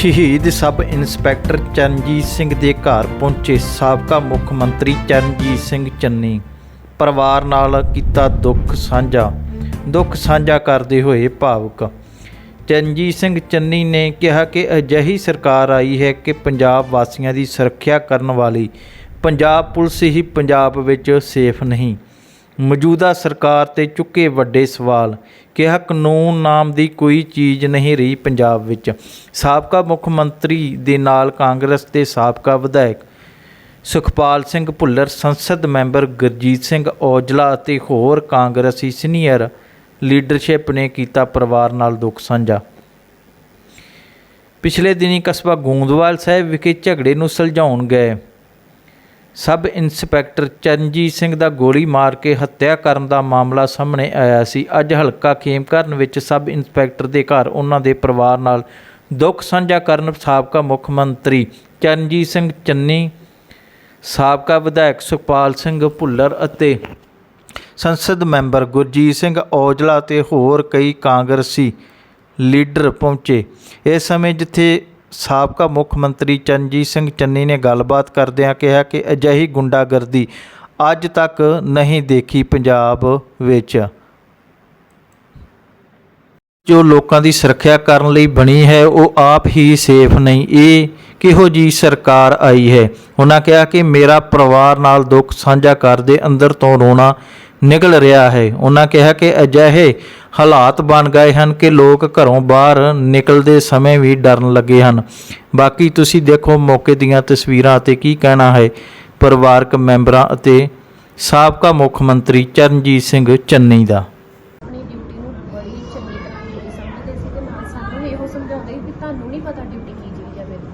ਸ਼ਹੀਦ ਸਬ ਇੰਸਪੈਕਟਰ ਚਰਨਜੀਤ ਸਿੰਘ ਦੇ ਘਰ ਪਹੁੰਚੇ ਸਾਬਕਾ ਮੁੱਖ ਮੰਤਰੀ ਚਰਨਜੀਤ ਸਿੰਘ ਚੰਨੀ। ਪਰਿਵਾਰ ਨਾਲ ਕੀਤਾ ਦੁੱਖ ਸਾਂਝਾ। ਦੁੱਖ ਸਾਂਝਾ ਕਰਦੇ ਹੋਏ ਭਾਵੁਕ। ਚਰਨਜੀਤ ਸਿੰਘ ਚੰਨੀ ਨੇ ਕਿਹਾ ਕਿ ਅਜਿਹੀ ਸਰਕਾਰ ਆਈ ਹੈ ਕਿ ਪੰਜਾਬ ਵਾਸੀਆਂ ਦੀ ਸੁਰੱਖਿਆ ਕਰਨ ਵਾਲੀ ਪੰਜਾਬ ਪੁਲਿਸ ਹੀ ਪੰਜਾਬ ਵਿੱਚ ਸੇਫ ਨਹੀਂ। ਮੌਜੂਦਾ ਸਰਕਾਰ ਤੇ ਚੁੱਕੇ ਵੱਡੇ ਸਵਾਲ ਕਿਹਾ ਕਾਨੂੰਨ ਨਾਮ ਦੀ ਕੋਈ ਚੀਜ਼ ਨਹੀਂ ਰਹੀ ਪੰਜਾਬ ਵਿੱਚ। ਸਾਬਕਾ ਮੁੱਖ ਮੰਤਰੀ ਦੇ ਨਾਲ ਕਾਂਗਰਸ ਦੇ ਸਾਬਕਾ ਵਿਧਾਇਕ ਸੁਖਪਾਲ ਸਿੰਘ ਭੁੱਲਰ, ਸੰਸਦ ਮੈਂਬਰ ਗੁਰਜੀਤ ਸਿੰਘ ਔਜਲਾ ਅਤੇ ਹੋਰ ਕਾਂਗਰਸੀ ਸੀਨੀਅਰ ਲੀਡਰਸ਼ਿਪ ਨੇ ਕੀਤਾ ਪਰਿਵਾਰ ਨਾਲ ਦੁੱਖ ਸਾਂਝਾ। ਪਿਛਲੇ ਦਿਨੀ ਕਸਬਾ ਗੋਂਦਵਾਲ ਸਾਹਿਬ ਵਿਖੇ ਝਗੜੇ ਨੂੰ ਸੁਲਝਾਉਣ ਗਏ। ਸਬ ਇੰਸਪੈਕਟਰ ਚਰਨਜੀਤ ਸਿੰਘ ਦਾ ਗੋਲੀ ਮਾਰ ਕੇ ਹੱਤਿਆ ਕਰਨ ਦਾ ਮਾਮਲਾ ਸਾਹਮਣੇ ਆਇਆ ਸੀ। ਅੱਜ ਹਲਕਾ ਖੇਮਕਰਨ ਵਿੱਚ ਸਬ ਇੰਸਪੈਕਟਰ ਦੇ ਘਰ ਉਹਨਾਂ ਦੇ ਪਰਿਵਾਰ ਨਾਲ ਦੁੱਖ ਸਾਂਝਾ ਕਰਨ ਸਾਬਕਾ ਮੁੱਖ ਮੰਤਰੀ ਚਰਨਜੀਤ ਸਿੰਘ ਚੰਨੀ, ਸਾਬਕਾ ਵਿਧਾਇਕ ਸੁਖਪਾਲ ਸਿੰਘ ਭੁੱਲਰ ਅਤੇ ਸੰਸਦ ਮੈਂਬਰ ਗੁਰਜੀਤ ਸਿੰਘ ਔਜਲਾ ਤੇ ਹੋਰ ਕਈ ਕਾਂਗਰਸੀ ਲੀਡਰ ਪਹੁੰਚੇ। ਇਸ ਸਮੇਂ ਜਿੱਥੇ ਸਾਬਕਾ ਮੁੱਖ ਮੰਤਰੀ ਚਰਨਜੀਤ ਸਿੰਘ ਚੰਨੀ ਨੇ ਗੱਲਬਾਤ ਕਰਦਿਆਂ ਕਿਹਾ ਕਿ ਅਜਿਹੀ ਗੁੰਡਾਗਰਦੀ ਅੱਜ ਤੱਕ ਨਹੀਂ ਦੇਖੀ ਪੰਜਾਬ ਵਿੱਚ। ਜੋ ਲੋਕਾਂ ਦੀ ਸੁਰੱਖਿਆ ਕਰਨ ਲਈ ਬਣੀ ਹੈ, ਉਹ ਆਪ ਹੀ ਸੇਫ ਨਹੀਂ। ਇਹ ਕਿਹੋ ਜੀ ਸਰਕਾਰ ਆਈ ਹੈ? ਉਹਨਾਂ ਕਿਹਾ ਕਿ ਮੇਰਾ ਪਰਿਵਾਰ ਨਾਲ ਦੁੱਖ ਸਾਂਝਾ ਕਰਦੇ ਅੰਦਰ ਤੋਂ ਰੋਣਾ ਨਿਕਲ ਰਿਹਾ ਹੈ। ਉਹਨਾਂ ਕਿਹਾ ਕਿ ਅਜਿਹੇ ਹਾਲਾਤ ਬਣ ਗਏ ਹਨ ਕਿ ਲੋਕ ਘਰੋਂ ਬਾਹਰ ਨਿਕਲਦੇ ਸਮੇਂ ਵੀ ਡਰਨ ਲੱਗੇ ਹਨ। ਬਾਕੀ ਤੁਸੀਂ ਦੇਖੋ ਮੌਕੇ ਦੀਆਂ ਤਸਵੀਰਾਂ ਅਤੇ ਕੀ ਕਹਿਣਾ ਹੈ। ਪਰਿਵਾਰਕ ਮੈਂਬਰਾਂ ਅਤੇ ਸਾਬਕਾ ਮੁੱਖ ਮੰਤਰੀ ਚਰਨਜੀਤ ਸਿੰਘ ਚੰਨੀ ਦਾ। ਆਪਣੀ ਡਿਊਟੀ ਨੂੰ ਬੜੀ ਚੰਗੀ ਤਰ੍ਹਾਂ ਨਹੀਂ ਸਮਝਦੇ ਸੀ ਤੇ ਨਾਲ ਸਾਨੂੰ ਇਹੋ ਸਮਝਾਉਂਦੇ ਸੀ ਵੀ ਤੁਹਾਨੂੰ ਨਹੀਂ ਪਤਾ ਡਿਊਟੀ ਕੀ ਚੀਜ਼ ਹੈ ਮੇਰੀ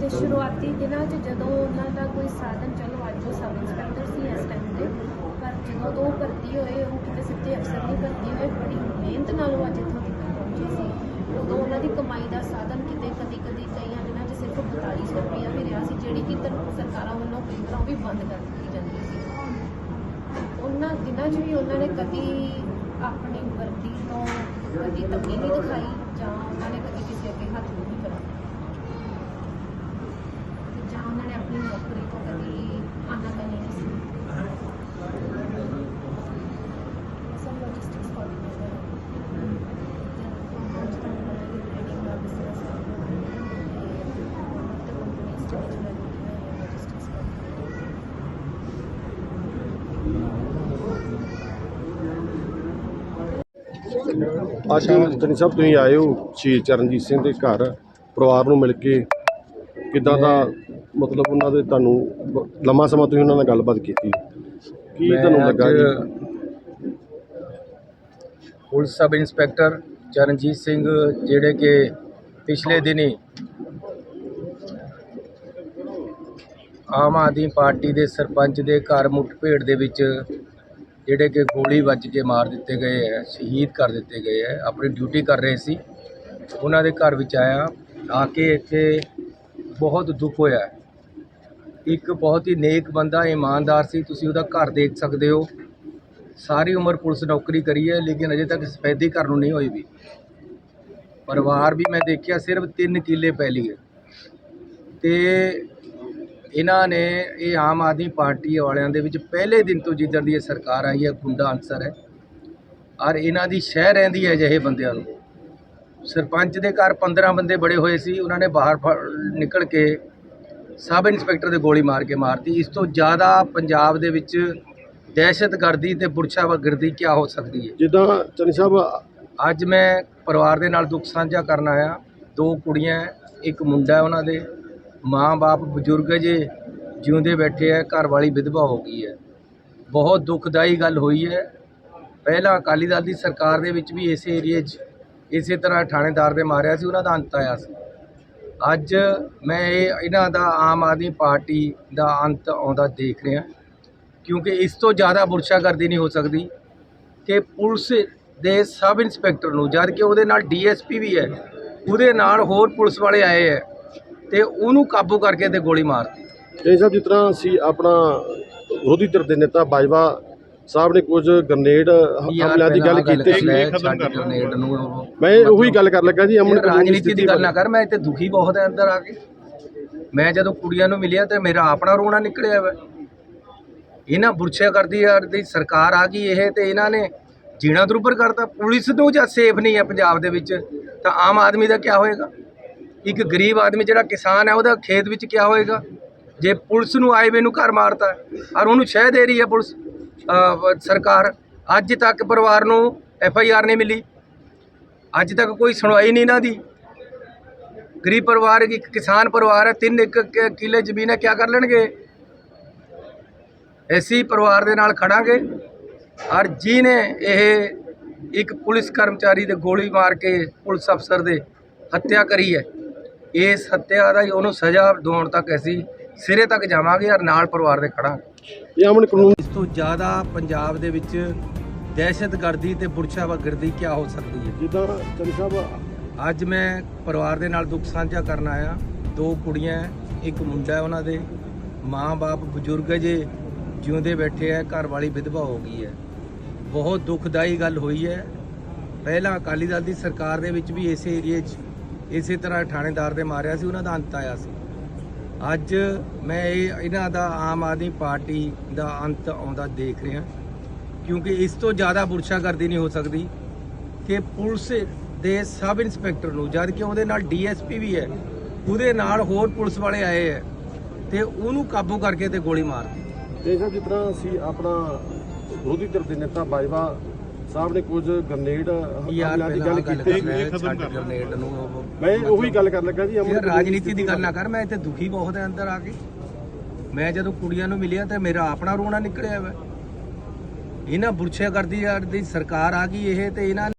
ਤੇ ਸ਼ੁਰੂਆਤੀ ਦਿਨਾਂ 'ਚ ਜਦੋਂ ਉਹਨਾਂ ਦਾ ਕੋਈ ਸਾਧਨ, ਚਲੋ ਅੱਜ ਉਹ ਸਬ ਇੰਸਪੈਕਟਰ ਸੀ ਇਸ ਟਾਈਮ ਤੇ, ਪਰ ਜਦੋਂ ਤੋਂ ਉਹ ਭਰਤੀ ਹੋਏ, ਉਹ ਕਿਤੇ ਸਿੱਧੇ ਅਫਸਰ ਨਹੀਂ ਭਰਤੀ ਹੋਏ, ਬੜੀ ਮਿਹਨਤ ਨਾਲ ਉਹ ਅੱਜ ਇੱਥੋਂ ਤੱਕ ਪਹੁੰਚੇ ਸੀ। ਉਦੋਂ ਉਹਨਾਂ ਦੀ ਕਮਾਈ ਦਾ ਸਾਧਨ ਕਿਤੇ ਕਦੀ ਕਦੀ ਕਈਆਂ ਦਿਨਾਂ 'ਚ ਸਿਰਫ 4200 ਰੁਪਇਆ ਵੀ ਰਿਹਾ ਸੀ, ਜਿਹੜੀ ਕਿ ਸਰਕਾਰਾਂ ਵੱਲੋਂ ਕਈ ਤਰ੍ਹਾਂ ਉਹ ਵੀ ਬੰਦ ਕਰ ਦਿੱਤੀ ਜਾਂਦੀ ਸੀ। ਉਹਨਾਂ ਦਿਨਾਂ 'ਚ ਵੀ ਉਹਨਾਂ ਨੇ ਕਦੀ ਆਪਣੀ ਵਰਦੀ ਤੋਂ ਕਦੀ ਤੰਗੀ ਨਹੀਂ ਦਿਖਾਈ ਜਾਂ ਉਹਨਾਂ ਨੇ ਕਦੀ ਕਿਸੇ ਅੱਗੇ ਹੱਥ ਨਹੀਂ ਕਰਾਇਆ ਤੇ ਜਾਂ ਉਹਨਾਂ ਨੇ ਆਪਣੀ ਨੌਕਰੀ ਤੋਂ ਕਦੀ ਆਨਾਕਾਨੀ ਨਹੀਂ ਸੀ। ਸਭ ਲੋਜਿਸਟਿਕਸ ਕੋਆਰਡੀਨੇਟਰ ਅੱਜ ਤਨੀ ਸਾਹਿਬ, ਤੁਸੀਂ ਆਏ ਹੋ ਸ਼ਹੀਦ ਚਰਨਜੀਤ ਸਿੰਘ ਦੇ ਘਰ, ਪਰਿਵਾਰ ਨੂੰ ਮਿਲ ਕੇ। ਕਿਦਾਂ ਦਾ ਮਤਲਬ ਉਹਨਾਂ ਦੇ ਤੁਹਾਨੂੰ ਲੰਮਾ ਸਮਾਂ ਤੁਸੀਂ ਉਹਨਾਂ ਨਾਲ ਗੱਲਬਾਤ ਕੀਤੀ। ਕੀ ਤੁਹਾਨੂੰ ਲੱਗਾ ਜੀ? Police sub inspector Charanjit Singh ਜਿਹੜੇ ਕਿ ਪਿਛਲੇ ਦਿਨੀ ਆਮ ਆਦਮੀ ਪਾਰਟੀ ਦੇ ਸਰਪੰਚ ਦੇ ਘਰ ਮੁੱਠਭੇੜ ਦੇ ਵਿੱਚ ਜਿਹੜੇ ਕਿ ਗੋਲੀ ਵੱਜ ਕੇ ਮਾਰ ਦਿੱਤੇ ਗਏ ਹੈ ਸ਼ਹੀਦ ਕਰ ਦਿੱਤੇ ਗਏ ਹੈ ਆਪਣੀ ਡਿਊਟੀ ਕਰ ਰਹੇ ਸੀ। ਉਹਨਾਂ ਦੇ ਘਰ ਵਿੱਚ ਆਇਆ ਆ ਕੇ ਇੱਥੇ ਬਹੁਤ ਦੁੱਖ ਹੋਇਆ। ਇੱਕ ਬਹੁਤ ਹੀ ਨੇਕ ਬੰਦਾ, ਇਮਾਨਦਾਰ ਸੀ, ਤੁਸੀਂ ਉਹਦਾ ਘਰ ਦੇਖ ਸਕਦੇ ਹੋ। ਸਾਰੀ ਉਮਰ ਪੁਲਿਸ ਨੌਕਰੀ ਕਰੀ ਹੈ, ਲੇਕਿਨ ਅਜੇ ਤੱਕ ਸਫੈਦੀ ਘਰ ਨੂੰ ਨਹੀਂ ਹੋਈ ਵੀ। ਪਰਿਵਾਰ ਵੀ ਮੈਂ ਦੇਖਿਆ, ਸਿਰਫ 3 ਕਿੱਲੇ ਪੈਲੀ ਹੈ ਤੇ ਇਹਨਾਂ ਨੇ ਇਹ ਆਮ ਆਦਮੀ ਪਾਰਟੀ ਵਾਲਿਆਂ ਦੇ ਵਿੱਚ ਪਹਿਲੇ ਦਿਨ ਤੋਂ ਜਿੱਦਣ ਦੀ ਇਹ ਸਰਕਾਰ ਆਈ ਹੈ, ਗੁੰਡਾ ਅਨਸਰ ਹੈ। ਔਰ ਇਹਨਾਂ ਦੀ ਸ਼ਹਿ ਰਹਿੰਦੀ ਹੈ ਅਜਿਹੇ ਬੰਦਿਆਂ ਨੂੰ। ਸਰਪੰਚ ਦੇ ਘਰ 15 ਬੰਦੇ ਬੜੇ ਹੋਏ ਸੀ, ਉਹਨਾਂ ਨੇ ਬਾਹਰ ਫ- ਨਿਕਲ ਕੇ ਸਬ ਇੰਸਪੈਕਟਰ ਦੇ ਗੋਲੀ ਮਾਰ ਕੇ ਮਾਰਤੀ। ਇਸ ਤੋਂ ਜ਼ਿਆਦਾ ਪੰਜਾਬ ਦੇ ਵਿੱਚ ਦਹਿਸ਼ਤਗਰਦੀ ਤੇ ਪੁਰਸ਼ਾਵਗਰਦੀ ਕੀ ਹੋ ਸਕਦੀ ਹੈ? ਜਿੱਦਾਂ ਚਨੀ ਸਾਹਿਬ ਅੱਜ ਮੈਂ ਪਰਿਵਾਰ ਦੇ ਨਾਲ ਦੁੱਖ ਸਾਂਝਾ ਕਰਨ ਆਇਆ। ਦੋ ਕੁੜੀਆਂ ਇੱਕ ਮੁੰਡਾ ਹੈ ਉਹਨਾਂ ਦੇ। ਮਾਂ-ਬਾਪ ਬਜ਼ੁਰਗ ਜੇ ਜਿਉਂਦੇ ਬੈਠੇ ਹੈ ਘਰ ਵਾਲੀ ਵਿਧਵਾ ਹੋ ਗਈ ਹੈ। ਬਹੁਤ ਦੁਖਦਾਈ ਗੱਲ ਹੋਈ ਹੈ। ਪਹਿਲਾਂ ਅਕਾਲੀ ਦਲ ਦੀ ਸਰਕਾਰ ਦੇ ਵਿੱਚ ਵੀ ਇਸੇ ਏਰੀਏ 'ਚ ਇਸੇ ਤਰ੍ਹਾਂ ਥਾਣੇਦਾਰ ਦੇ ਮਾਰਿਆ ਸੀ ਉਹਨਾਂ ਦਾ ਅੰਤ ਆਇਆ ਸੀ। ਅੱਜ ਮੈਂ ਇਹ, ਇਹਨਾਂ ਦਾ ਆਮ ਆਦਮੀ ਪਾਰਟੀ ਦਾ ਅੰਤ ਆਉਂਦਾ ਦੇਖ ਰਿਹਾ। ਕਿਉਂਕਿ ਇਸ ਤੋਂ ਜ਼ਿਆਦਾ ਬੁਰਸ਼ਾਗਰਦੀ ਨਹੀਂ ਹੋ ਸਕਦੀ ਕਿ ਪੁਲਿਸ ਦੇ ਸਬ ਇੰਸਪੈਕਟਰ ਨੂੰ, ਜਦ ਕਿ ਉਹਦੇ ਨਾਲ ਡੀਐਸਪੀ ਵੀ ਹੈ, ਉਹਦੇ ਨਾਲ ਹੋਰ ਪੁਲਿਸ ਵਾਲੇ ਆਏ ਹੈ ਤੇ ਉਹਨੂੰ ਕਾਬੂ ਕਰਕੇ ਤੇ ਗੋਲੀ ਮਾਰਤੀ ਚਨੀ ਸਾਹਿਬ ਜਿਸ ਤਰ੍ਹਾਂ ਅਸੀਂ ਆਪਣਾ ਵਿਰੋਧੀ ਧਿਰ ਦੇ ਨੇਤਾ ਬਾਜਵਾ ਸਾਹਿਬ ਨੇ ਕੁਝ ਗ੍ਰਨੇਡ ਹਮਲਿਆਂ ਦੀ ਗੱਲ ਕੀਤੀ। ਸੀ ਗ੍ਰਨੇਡ ਨੂੰ ਮੈਂ ਉਹੀ ਗੱਲ ਕਰ ਲੱਗਾ ਜੀ ਅਮਨ ਰਾਜਨੀਤੀ ਦੀ ਗੱਲ ਨਾ ਕਰ ਮੈਂ ਇੱਥੇ ਦੁਖੀ ਬਹੁਤ ਹੈ ਅੰਦਰ ਆ ਕੇ। ਮੈਂ ਜਦੋਂ ਕੁੜੀਆਂ ਨੂੰ ਮਿਲਿਆ ਤੇ ਮੇਰਾ ਆਪਣਾ ਰੋਣਾ ਨਿਕਲਿਆ ਵਾ। ਇਹਨਾਂ ਬੁਰਛਿਆ ਕਰਦੀ ਯਾਰ ਦੀ ਸਰਕਾਰ ਆ ਗਈ ਇਹ ਤੇ ਇਹਨਾਂ ਨੇ ਜੀਣਾ ਦਰੂਬਰ ਕਰਤਾ। ਪੁਲਿਸ ਨੂੰ ਜਾਂ ਸੇਫ ਨਹੀਂ ਹੈ ਪੰਜਾਬ ਦੇ ਵਿੱਚ ਤਾਂ ਆਮ ਆਦਮੀ ਦਾ ਕੀ ਹੋਏਗਾ? ਇੱਕ ਗਰੀਬ ਆਦਮੀ ਜਿਹੜਾ ਕਿਸਾਨ ਹੈ ਉਹਦਾ ਖੇਤ ਵਿੱਚ ਕੀ ਹੋਏਗਾ? ਜੇ ਪੁਲਿਸ ਨੂੰ ਆਏ ਵੇ ਨੂੰ ਘਰ ਮਾਰਤਾ ਔਰ ਉਹਨੂੰ ਸ਼ਹਿ ਦੇ ਰਹੀ ਹੈ ਪੁਲਿਸ ਸਰਕਾਰ, ਅੱਜ ਤੱਕ ਪਰਿਵਾਰ ਨੂੰ ਐਫ ਆਈ ਆਰ ਨਹੀਂ ਮਿਲੀ। ਅੱਜ ਤੱਕ ਕੋਈ ਸੁਣਵਾਈ ਨਹੀਂ ਇਹਨਾਂ ਦੀ। ਗਰੀਬ ਪਰਿਵਾਰ, ਇੱਕ ਕਿਸਾਨ ਪਰਿਵਾਰ ਹੈ, ਤਿੰਨ ਇੱਕ ਕ- ਕਿੱਲੇ ਜ਼ਮੀਨ ਹੈ ਕੀ ਕਰ ਲੈਣਗੇ? ਐਸੀ ਪਰਿਵਾਰ ਦੇ ਨਾਲ ਖੜਾਂਗੇ। ਔਰ ਜਿਹਨੇ ਇਹ ਇੱਕ ਪੁਲਿਸ ਕਰਮਚਾਰੀ ਦੇ ਗੋਲੀ ਮਾਰ ਕੇ ਪੁਲਿਸ ਅਫਸਰ ਦੇ ਹੱਤਿਆ ਕਰੀ ਹੈ, ਇਸ ਹੱਤਿਆ ਦਾ ਉਹਨੂੰ ਸਜ਼ਾ ਦਿਵਾਉਣ ਤੱਕ ਅਸੀਂ ਸਿਰੇ ਤੱਕ ਜਾਵਾਂਗੇ ਔਰ ਨਾਲ ਪਰਿਵਾਰ ਦੇ ਖੜਾਂਗੇ। ਇਹ ਅਮਨ ਕਾਨੂੰਨ ਇਸ ਤੋਂ ਜ਼ਿਆਦਾ ਪੰਜਾਬ ਦੇ ਵਿੱਚ ਦਹਿਸ਼ਤਗਰਦੀ ਤੇ ਬੁਰਸ਼ਾਵਾਗਰਦੀ ਕੀ ਹੋ ਸਕਦੀ ਹੈ? ਜਿੱਦਾਂ ਚੰਨੀ ਸਾਹਿਬ ਅੱਜ ਮੈਂ ਪਰਿਵਾਰ ਦੇ ਨਾਲ ਦੁੱਖ ਸਾਂਝਾ ਕਰਨ ਆਇਆ। ਦੋ ਕੁੜੀਆਂ ਇੱਕ ਮੁੰਡਾ ਹੈ ਉਹਨਾਂ ਦੇ। ਮਾਂ-ਬਾਪ ਬਜ਼ੁਰਗ ਜੇ ਜਿਉਂਦੇ ਬੈਠੇ ਹੈ ਘਰ ਵਾਲੀ ਵਿਧਵਾ ਹੋ ਗਈ ਹੈ। ਬਹੁਤ ਦੁਖਦਾਈ ਗੱਲ ਹੋਈ ਹੈ। ਪਹਿਲਾਂ ਅਕਾਲੀ ਦਲ ਦੀ ਸਰਕਾਰ ਦੇ ਵਿੱਚ ਵੀ ਇਸੇ ਏਰੀਏ 'ਚ ਇਸੇ ਤਰ੍ਹਾਂ ਥਾਣੇਦਾਰ ਦੇ ਮਾਰਿਆ ਸੀ ਉਹਨਾਂ ਦਾ ਅੰਤ ਆਇਆ ਸੀ। ਅੱਜ ਮੈਂ ਇਹ ਇਹਨਾਂ ਦਾ ਆਮ ਆਦਮੀ ਪਾਰਟੀ ਦਾ ਅੰਤ ਆਉਂਦਾ ਦੇਖ ਰਿਹਾ। ਕਿਉਂਕਿ ਇਸ ਤੋਂ ਜ਼ਿਆਦਾ ਬੁਰਸ਼ਾਗਰਦੀ ਨਹੀਂ ਹੋ ਸਕਦੀ ਕਿ ਪੁਲਿਸ ਦੇ ਸਬ ਇੰਸਪੈਕਟਰ ਨੂੰ, ਜਦ ਕਿ ਉਹਦੇ ਨਾਲ ਡੀਐਸਪੀ ਵੀ ਹੈ, ਉਹਦੇ ਨਾਲ ਹੋਰ ਪੁਲਿਸ ਵਾਲੇ ਆਏ ਹੈ, ਤੇ ਉਹਨੂੰ ਕਾਬੂ ਕਰਕੇ ਤੇ ਗੋਲੀ ਮਾਰ ਦੇਖੋ ਜਿਸ ਤਰ੍ਹਾਂ ਅਸੀਂ ਆਪਣਾ ਵਿਰੋਧੀ ਧਿਰ ਦੇ ਨੇਤਾ ਬਾਜਵਾ ਸਾਹਿਬ ਨੇ ਕੁਝ ਗ੍ਰਨੇਡ ਯਾਰ ਹਮਲਿਆਂ ਦੀ ਗੱਲ ਕੀਤੀ ਗ੍ਰਨੇਡ ਨੂੰ ਮੈਂ ਉਹੀ ਗੱਲ ਕਰ ਲੱਗਾ ਜੀ ਅਮਨ ਰਾਜਨੀਤੀ ਦੀ ਗੱਲ ਨਾ ਕਰ ਮੈਂ ਇੱਥੇ ਦੁਖੀ ਬਹੁਤ ਹੈ ਅੰਦਰ ਆ ਕੇ। ਮੈਂ ਜਦੋਂ ਕੁੜੀਆਂ ਨੂੰ ਮਿਲਿਆ ਤੇ ਮੇਰਾ ਆਪਣਾ ਰੋਣਾ ਨਿਕਲਿਆ ਵਾ। ਇਹਨਾਂ ਬੁਰਛਿਆ ਕਰਦੀ ਯਾਰ ਦੀ ਸਰਕਾਰ ਆ ਗਈ ਇਹ ਤੇ ਇਹਨਾਂ